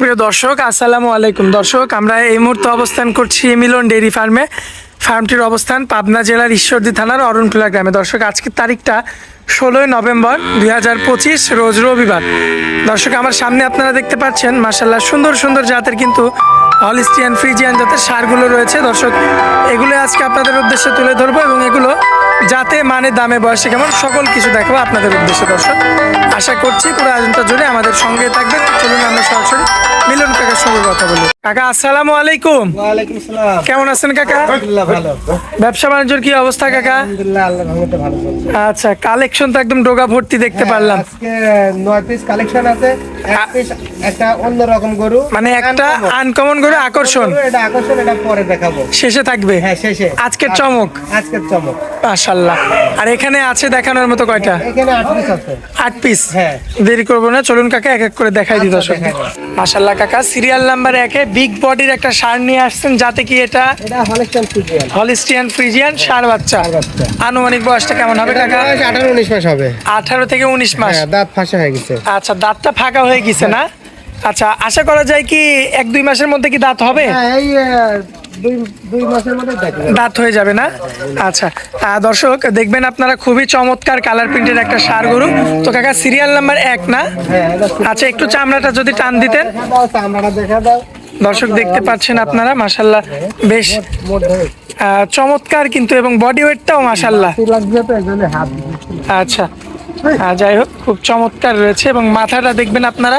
প্রিয় দর্শক, আসসালামু আলাইকুম। দর্শক, আমরা এই মুহূর্তে অবস্থান করছি মিলন ডেইরি ফার্মে। ফার্মটির অবস্থান পাবনা জেলার ঈশ্বরদী থানার অরণখোলা গ্রামে। দর্শক আজকের তারিখটা ষোলোই নভেম্বর দুই হাজার পঁচিশ, রোজ রবিবার। দর্শক, আমার সামনে আপনারা দেখতে পাচ্ছেন মাসাল্লাহ সুন্দর সুন্দর জাতের কিন্তু হলিস্টিয়ান ফ্রিজিয়ান জাতের সারগুলো রয়েছে। দর্শক, এগুলো আজকে আপনাদের উদ্দেশ্যে তুলে ধরবো এবং এগুলো যাতে মানে দামে, বয়সে কেমন, সকল কিছু দেখাবো আপনাদের উদ্দেশ্যে, দর্শক। আশা করছি পুরো আয়োজনটা জুড়ে আমাদের সঙ্গে থাকবেন। চলুন আমরা সরাসরি মিলন কাকার সঙ্গে কথা বলি। কাকা আসসালামু আলাইকুম। ওয়ালাইকুম কেমন আছেন কাকা? আলহামদুলিল্লাহ ভালো ব্যবসা বাণিজ্যের কি অবস্থা কাকা? আলহামদুলিল্লাহ আল্লাহ রহমতে ভালো চলছে। আচ্ছা কালেকশন তো একদম ডোগা ভর্তি দেখতে পারলাম। আজকে নয় পিস কালেকশন আছে। এক পিস একটা অন্যরকম গরু মানে একটা আনকমন করে আকর্ষণ। এটা আকর্ষণ এটা পরে দেখাবো। শেষে থাকবে? হ্যাঁ শেষে। আজকের চমক? আজকের চমক। মাশাল্লাহ আর এখানে আছে দেখানোর মতো কয়টা? এখানে আট পিস আছে। আট পিস হ্যাঁ। দেরি করব না চলুন কাকা এক এক করে দেখাই দিই আচ্ছা, দর্শক কাকা সিরিয়াল নাম্বার একে বিগ বডির একটা সার নিয়ে আসছেন যাতে কি এটা হলিস্টিয়ান ফ্রিজিয়ান। সার বাচ্চা। আনুমানিক বয়সটা কেমন হবে কাকা? আঠারো উনিশ মাস হবে। আঠারো থেকে উনিশ মাস। হ্যাঁ দাঁত ফাঁসা হয়ে গেছে। আচ্ছা দাঁতটা ফাঁকা হয়ে গেছে না? আচ্ছা আশা করা যায় কি এক দুই মাসের মধ্যে কি দাঁত হবে? হ্যাঁ দাঁত হয়ে যাবে না? আচ্ছা দর্শক দেখবেন আপনারা খুবই চমৎকার কালার প্রিন্টের একটা সার গরু। তো কাকা সিরিয়াল নাম্বার এক না? হ্যাঁ আচ্ছা একটু চামড়াটা যদি টান দিতেন। চামড়াটা দেখা দাও। দর্শক দেখতে পাচ্ছেন আপনারা মাসাল্লাহ বেশ চমৎকার কিন্তু, এবং বডি ওয়েটটাও মাসাল্লাহ। আচ্ছা যাই হোক, খুব চমৎকার রয়েছে, এবং মাথাটা দেখবেন আপনারা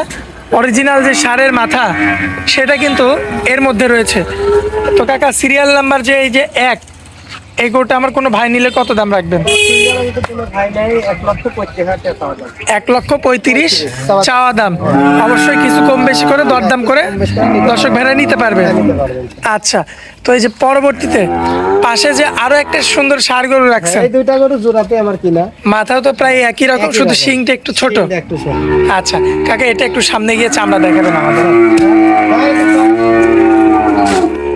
অরিজিনাল যে সারের মাথা, সেটা কিন্তু এর মধ্যে রয়েছে তো কাকা সিরিয়াল নাম্বার যে এই যে এক এই গরুটা আমার কোনো ভাই নিলে কত দাম রাখবেন এক লক্ষ পঁয়ত্রিশ চাওয়া দাম অবশ্যই কিছু কম বেশি করে দরদাম করে দর্শক ভেড়া নিতে পারবে। আচ্ছা তো এই যে পরবর্তীতে পাশে যে আরও একটা সুন্দর সার গরু রাখছেন এই দুইটা গরু জোড়াতে আমার কিনা মাথাও তো প্রায় একই রকম শুধু। শিংটা একটু ছোট একটু ছোট। আচ্ছা কাকা এটা একটু সামনে গিয়ে চামড়া দেখাবেন আমাদের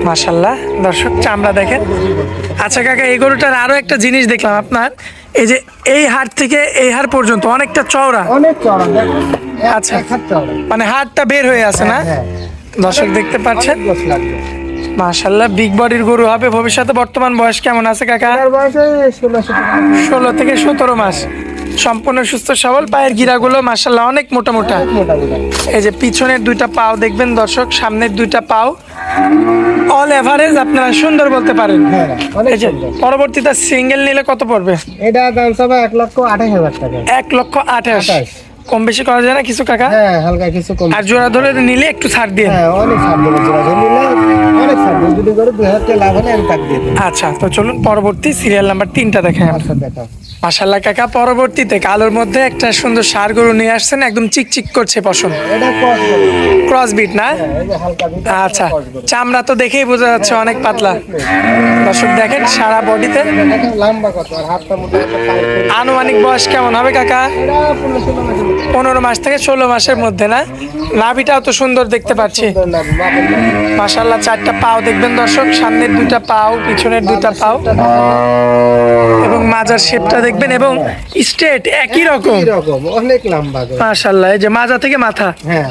মাশাল্লাহ দর্শক চামড়া দেখেন। আচ্ছা কাকা এই গরুটার আরও একটা জিনিস দেখলাম আপনার। এই যে এই হাট থেকে এই হার পর্যন্ত অনেকটা চওড়া। অনেক এক- আচ্ছা। চওড়া। মানে হাটটা বের হয়ে আছে না? হ্যাঁ, দর্শক দেখতে পাচ্ছেন? মাশাল্লাহ বিগ বডির গরু হবে। ভবিষ্যতে বর্তমান বয়স কেমন আছে কাকা? ষোলো থেকে সতেরো মাস। সম্পূর্ণ সুস্থ সবল। পায়ের গিরাগুলো মাশাল্লাহ অনেক মোটা মোটা এই যে পিছনের দুইটা পাও দেখবেন দর্শক সামনের দুইটা পাও। অল এভারেজ আপনারা সুন্দর বলতে পারেন। হ্যাঁ। পরবর্তীতে সিঙ্গেল নিলে কত পড়বে? এটা দাম সব এক লক্ষ আঠাশ হাজার টাকা। এক লক্ষ আঠাশ। কম বেশি করা যায় না কিছু কাকা? হ্যাঁ হালকা কিছু কম। আর জোড়া ধরে নিলে একটু ছাড় দিয়ে। হ্যাঁ অনেক ছাড় দেবে জোড়া ধরে নিলে অনেক ছাড় দেবে যদি করে দুই হাজার টাকা লাভ হলে আমি তাক দিয়ে আচ্ছা তো চলুন পরবর্তী সিরিয়াল নাম্বার তিনটা দেখেন। আচ্ছা মাসাল্লাহ কাকা পরবর্তীতে কালোর মধ্যে একটা সুন্দর সার গরু নিয়ে আসছেন একদম চিকচিক করছে পশম। ক্রস বিট না? হ্যাঁ, আচ্ছা চামড়া তো দেখেই বোঝা যাচ্ছে অনেক পাতলা। দর্শক দেখেন সারা বডিতে। আনুমানিক বয়স কেমন হবে কাকা? পনেরো মাস থেকে ষোলো মাসের মধ্যে না? নাভিটাও তো সুন্দর দেখতে পাচ্ছি। মাসাল্লাহ চারটা পাও দেখবেন দর্শক সামনের দুটা পাও পিছনের দুটা পাও। মাজার শেপটা দেখবেন এবং স্ট্রেট একই রকম। অনেক লম্বা গরু। মাশাল্লাহ এই যে মাজা থেকে মাথা। হ্যাঁ।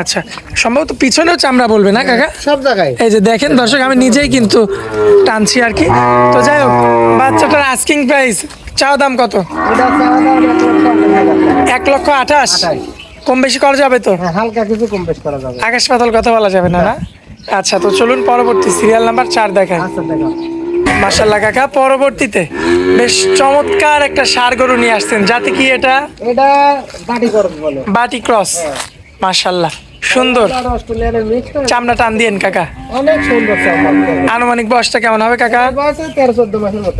আচ্ছা সম্ভবত পিছনেও চামড়া বলবে না কাকা? সব জায়গায়। এই যে দেখেন দর্শক আমি নিজেই কিন্তু টানছি আর কি। তো যাই হোক বাচ্চাটার আস্কিং প্রাইস চাওয়া দাম কত? এক লক্ষ আঠাশ। কম বেশি করা যাবে তো? হ্যাঁ, হালকা কিছু কম বেশ করা যাবে। আকাশ পাতাল কথা বলা যাবে না না? আচ্ছা তো চলুন পরবর্তী সিরিয়াল নাম্বার চার দেখায় আচ্ছা দেখো মাসাল্লাহ কাকা পরবর্তীতে বেশ চমৎকার একটা সার গরু নিয়ে আসছেন। যাতে কি এটা? এটা বাটি করব বলে। বাটি ক্রস। সুন্দর। আর অস্ট্রেলিয়ার মিক্স চামড়া টান দিয়েন কাকা। অনেক সুন্দর আনুমানিক বয়সটা কেমন হবে কাকা?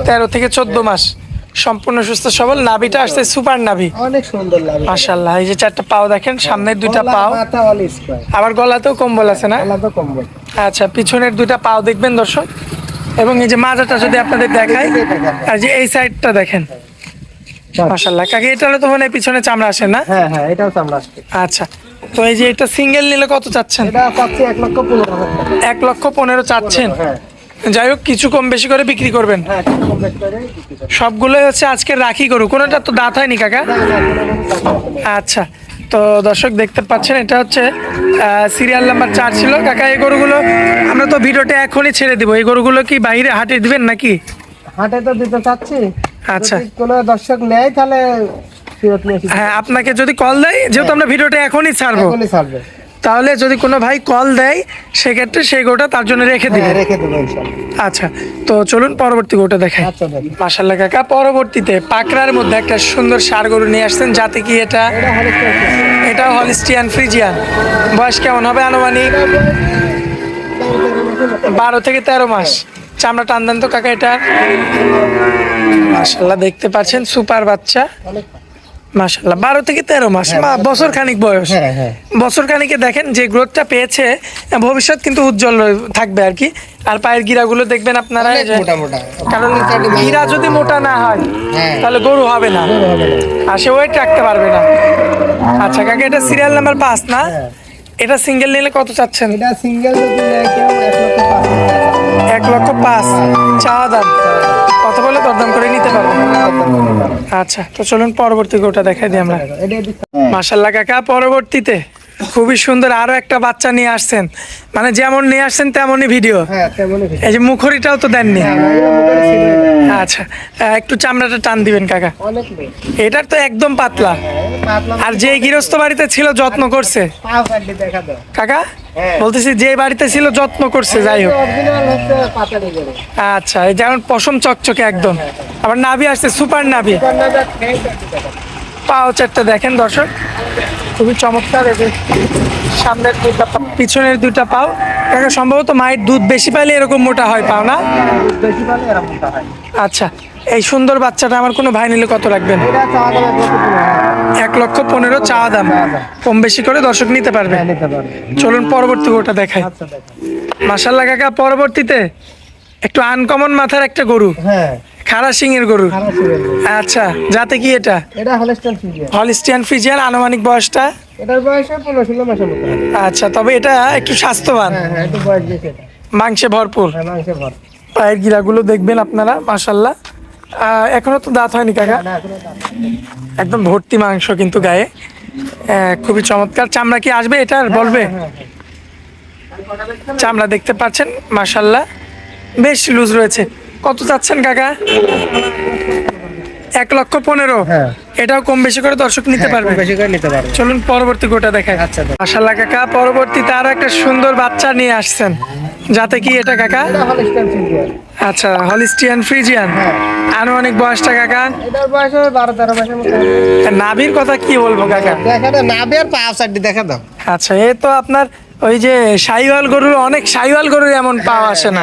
তেরো থেকে চোদ্দ মাস। সম্পূর্ণ সুস্থ সবল। নাভিটা আসছে সুপার নাভি। অনেক সুন্দর মাসাল্লাহ এই যে চারটা পাও দেখেন সামনের দুইটা পাও। আবার গলাতেও কম্বল আছে না? আচ্ছা পিছনের দুইটা পাও দেখবেন দর্শক। এবং এই যে মাজাটা যদি আপনাদের দেখাই আর যে এই সাইডটা দেখেন। মাসাল্লাহ কাকে এটা হলে তো মানে পিছনে চামড়া আসে না? হ্যাঁ হ্যাঁ এটাও চামড়া আসবে আচ্ছা। তো এই যে এটা সিঙ্গেল নিলে কত চাচ্ছেন? এটা পাচ্ছি এক লক্ষ পনেরো হাজার টাকা। এক লক্ষ পনেরো চাচ্ছেন? হ্যাঁ। যাই হোক কিছু কম বেশি করে বিক্রি করবেন। হ্যাঁ কিছু কম বেশ করে সবগুলোই হচ্ছে আজকে রাখি গরু। কোনোটা তো দাঁত হয়নি কাকা। আচ্ছা। তো দর্শক দেখতে পাচ্ছেন এটা হচ্ছে সিরিয়াল নাম্বার চার ছিল। কাকা এই গরুগুলো আমরা তো ভিডিওটা এখনই ছেড়ে দিব। এই গরুগুলো কি বাইরে হাটে দিবেন নাকি? হাটে তো দিতে চাচ্ছি। আচ্ছা। কোনো দর্শক নেয় তাহলে হ্যাঁ আপনাকে যদি কল দেয় যেহেতু আমরা ভিডিওটা এখনই ছাড়বো। এখনই ছাড়বে। তাহলে যদি কোনো ভাই কল দেয় সেক্ষেত্রে সেই গোটা তার জন্য রেখে হ্যাঁ দেবো আচ্ছা তো চলুন পরবর্তী গোটা দেখাই। আচ্ছা মাসাল্লাহ কাকা পরবর্তীতে পাকড়ার মধ্যে একটা সুন্দর সার গরু নিয়ে আসছেন যাতে কি এটা এটা হলিস্টিয়ান ফ্রিজিয়ান বয়স কেমন হবে আনুমানিক? বারো থেকে তেরো মাস। চামড়া টান দেন তো কাকা এটা মাসাল্লাহ দেখতে পাচ্ছেন সুপার বাচ্চা। মাসাল্লাহ বারো থেকে তেরো মাস বছর খানিক বয়স। হ্যাঁ হ্যাঁ। বছর খানিকে দেখেন যে গ্রোথটা পেয়েছে ভবিষ্যৎ কিন্তু উজ্জ্বল থাকবে আর কি। আর পায়ের গিরাগুলো দেখবেন আপনারা কারণ গিরা যদি মোটা না হয় হ্যাঁ। তাহলে গরু হবে না। আর সে ওয়েট রাখতে পারবে না। আচ্ছা কাকা এটা সিরিয়াল নাম্বার পাঁচ না? হ্যাঁ। এটা সিঙ্গেল নিলে কত চাচ্ছেন? এটা সিঙ্গেল এক লক্ষ পাঁচ চাওয়া দাম। কত বলে দরদাম করে নিতে পারব? আচ্ছা তো চলুন পরবর্তীকে ওটা দেখাই দিই আমরা। মাসাল্লাহ কাকা পরবর্তীতে খুবই সুন্দর আরও একটা বাচ্চা নিয়ে আসছেন। মানে যেমন নিয়ে আসছেন তেমনই ভিডিও হ্যাঁ। এই যে মুখরিটাও তো দেননি। হ্যাঁ। আচ্ছা একটু চামড়াটা টান দিবেন কাকা। এটার তো একদম পাতলা। হ্যাঁ, আর যে গৃহস্থ বাড়িতে ছিল যত্ন করছে। দেখা দাও। কাকা। বলতেছি যে বাড়িতে ছিল যত্ন করছে যাই হোক। আচ্ছা এই যেমন পশম চকচকে একদম। আবার নাভি আসছে সুপার নাভি। পাও চারটা দেখেন দর্শক। খুবই চমৎকার যে সামনের দুটা পা, পিছনের দুটা পাও। কাকা সম্ভবত মায়ের দুধ বেশি পাইলে এরকম মোটা হয় পাও না? দুধ বেশি পালে এরকমটা হয়। আচ্ছা এই সুন্দর বাচ্চাটা আমার কোনো ভাই নিলে কত লাগবেন এক লক্ষ পনেরো চাওয়া দাম। কম বেশি করে দর্শক নিতে পারবে। হ্যাঁ, চলুন পরবর্তী গোটা দেখাই। আচ্ছা দেখো মাসাল্লাহ কাকা পরবর্তীতে একটু আনকমন মাথার একটা গরু। হ্যাঁ। খারা সিং এর গরু। আচ্ছা যাতে কি এটা? হলিস্টিয়ান ফ্রিজিয়ান আনুমানিক বয়সটা? এটার বয়স পনেরো ষোলো মাসের মতো। আচ্ছা তবে এটা একটু স্বাস্থ্যবান। হ্যাঁ হ্যাঁ মাংসে ভরপুর। হ্যাঁ মাংসে ভর পায়ের গিরাগুলো দেখবেন আপনারা মাসাল্লাহ এখনও তো দাঁত হয়নি কাকা। একদম ভর্তি মাংস কিন্তু গায়ে। খুবই চমৎকার। চামড়া কি আসবে এটা আর বলবে। চামড়া দেখতে পাচ্ছেন মাসাল্লাহ বেশ লুজ রয়েছে। কত চাচ্ছেন কাকা? এক লক্ষ পনেরো। হ্যাঁ। এটাও কম বেশি করে দর্শক নিতে পারবে। বেশি করে নিতে পারবে। চলুন পরবর্তী গোটা দেখায় আচ্ছা। কাকা পরবর্তীতে আরও একটা সুন্দর বাচ্চা নিয়ে আসছেন। যাতে কি এটা কাকা? আচ্ছা হলিস্টিয়ান ফ্রিজিয়ান হ্যাঁ। আনুমানিক বয়সটা কাকা? এটার বয়স বারো তেরো মতো নাভির কথা কি বলব কাকা? দেখা দাও না পা দেখা দাও। আচ্ছা এ তো আপনার ওই যে সাইওয়াল গরুর অনেক সাইওয়াল গরুর এমন পাওয়া আসে না।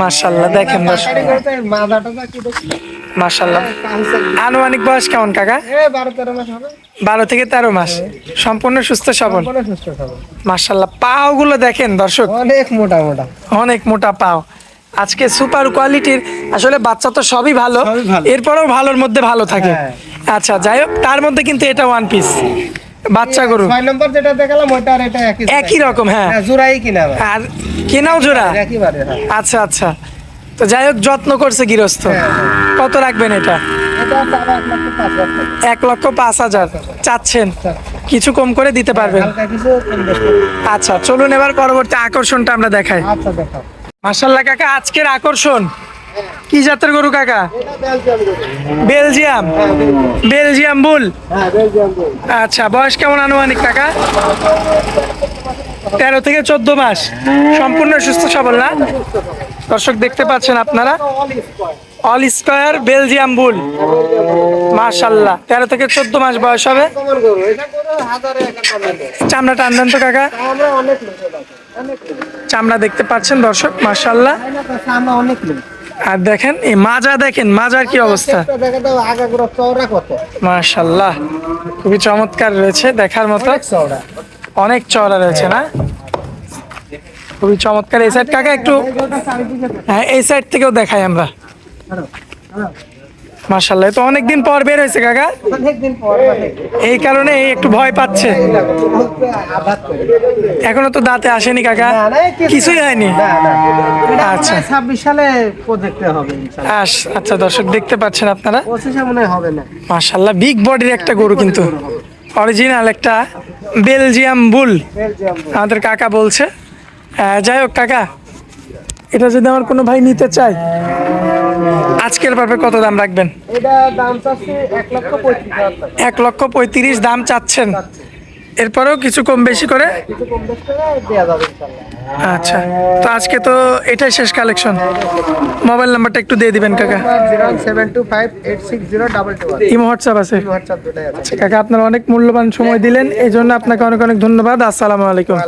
মাশাল্লাহ দেখেন মাশাল্লাহ আনুমানিক বয়স কেমন কাকা? বারো হবে। বারো থেকে তেরো মাস। সম্পূর্ণ সুস্থ সবল? মাশাল্লাহ পাও গুলো দেখেন দর্শক। অনেক মোটা মোটা। অনেক মোটা পাও। আজকে সুপার কোয়ালিটির আসলে বাচ্চা তো সবই ভালো। এরপরেও ভালোর মধ্যে ভালো থাকে। হ্যাঁ। আচ্ছা যাই হোক তার মধ্যে কিন্তু এটা ওয়ান পিস বাচ্চা গরু। ছয় নম্বর যেটা দেখালাম ওইটা আর এটা একই একই রকম হ্যাঁ। হ্যাঁ জোড়াই কিনা আর কেনাও জোড়া? একইবারে হ্যাঁ। আচ্ছা আচ্ছা। তো যাই হোক যত্ন করছে গৃহস্থ। হ্যাঁ, কত রাখবেন এটা? এক লক্ষ পাঁচ হাজার চাচ্ছেন। কিছু কম করে দিতে পারবেন। আচ্ছা চলুন এবার পরবর্তী আকর্ষণটা আমরা দেখাই। আচ্ছা মাসাল্লাহ কাকা আজকের আকর্ষণ। কি জাতের গরু, কাকা বেলজিয়াম। বেলজিয়াম বুল। আচ্ছা বয়স কেমন আনুমানিক, কাকা তেরো থেকে চোদ্দ মাস সম্পূর্ণ সুস্থ, সবল না দর্শক দেখতে পাচ্ছেন আপনারা। অল স্কোয়ার বেলজিয়াম বুল মাশাল্লাহ, তেরো থেকে চোদ্দ মাস বয়স হবে। চামড়া টানবেন তো, কাকা। চামড়া দেখতে পাচ্ছেন দর্শক, মাশাল্লাহ অনেক। আর দেখেন এই মাজা দেখেন মাজার কি অবস্থা? মাশাল্লাহ খুবই চমৎকার রয়েছে দেখার মতো। অনেক চওড়া। রয়েছে না? খুবই চমৎকার। এই সাইড কাকা একটু। হ্যাঁ এই সাইড থেকেও দেখাই আমরা। মাশাল্লাহ তো অনেকদিন পর বের হয়েছে কাকা? অনেকদিন পর মানে এই কারণে একটু ভয় পাচ্ছে। এখনও তো দাঁতে আসেনি কাকা? কিছুই হয়নি? আচ্ছা। 26 সালে প্রজেক্টে হবে আচ্ছা দর্শক দেখতে পাচ্ছেন আপনারা? 25 মনে হবে না। মাশাল্লাহ বিগ বডির একটা গরু কিন্তু। অরিজিনাল একটা বেলজিয়াম বুল আমাদের কাকা বলছে। যাই হোক কাকা এটা যদি আমার কোনো ভাই নিতে চায় আজকের ভাবে কত দাম রাখবেন? এক লক্ষ পঁয়ত্রিশ দাম চাচ্ছেন। এরপরেও কিছু কম বেশি করে? আচ্ছা তো আজকে তো এটাই শেষ কালেকশন মোবাইল নাম্বারটা একটু দিয়ে দিবেন কাকা। Zero seven two five eight six zero double two one. Imo WhatsApp আছে। কাকা আপনার অনেক মূল্যবান সময় দিলেন এই জন্য আপনাকে অনেক অনেক ধন্যবাদ। আসসালামু আলাইকুম।